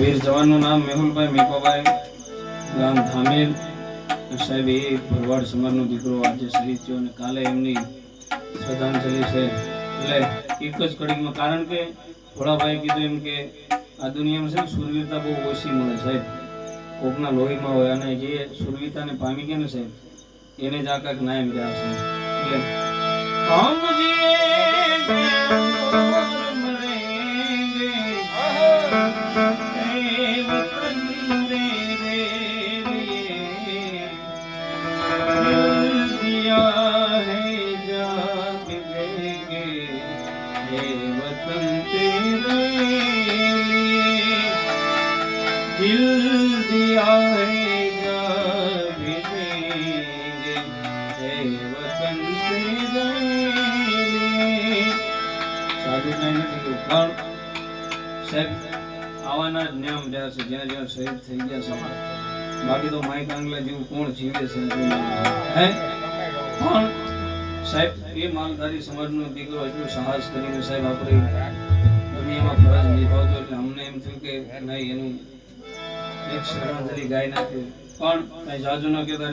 વીર જવાનનું નામ મેહુલભાઈ મેકોભાઈ ગામ ધામેલ સાહેબ, એ ભરવાડ સમાજનો દીકરો આજે શહીદ થયો અને કાલે એમની શ્રદ્ધાંજલિ છે. એટલે એક જ કડીમાં કારણ કે ભોળાભાઈ કીધું એમ કે આ દુનિયામાં છે ને સુરવીરતા બહુ ઓછી મળે સાહેબ. કોકના લોહીમાં હોય અને જે સુરવીરતાને પામી ગયા ને સાહેબ, એને જ આ કાંઈક નાયમ મળ્યા છે એટલે સાહેબ આવાના જ નિયમ રહ્યા છે જ્યાં જ્યાં શહીદ થઈ ગયા સમાજ બાકી તો માઇક આંગલા જેવું કોણ જીવે છે? હે? પણ સાહેબ, એ માલધારી સમાજનો દીકરો એટલો સાહસ કરીને સાહેબ આપણે દુનિયામાં ફરજ નિભાવતો એટલે અમને એમ થયું કે નહીં, એનું એક શ્રદ્ધાંજલિ ગાય નાખ્યું પણ કઈ જાજુ ન કહેતા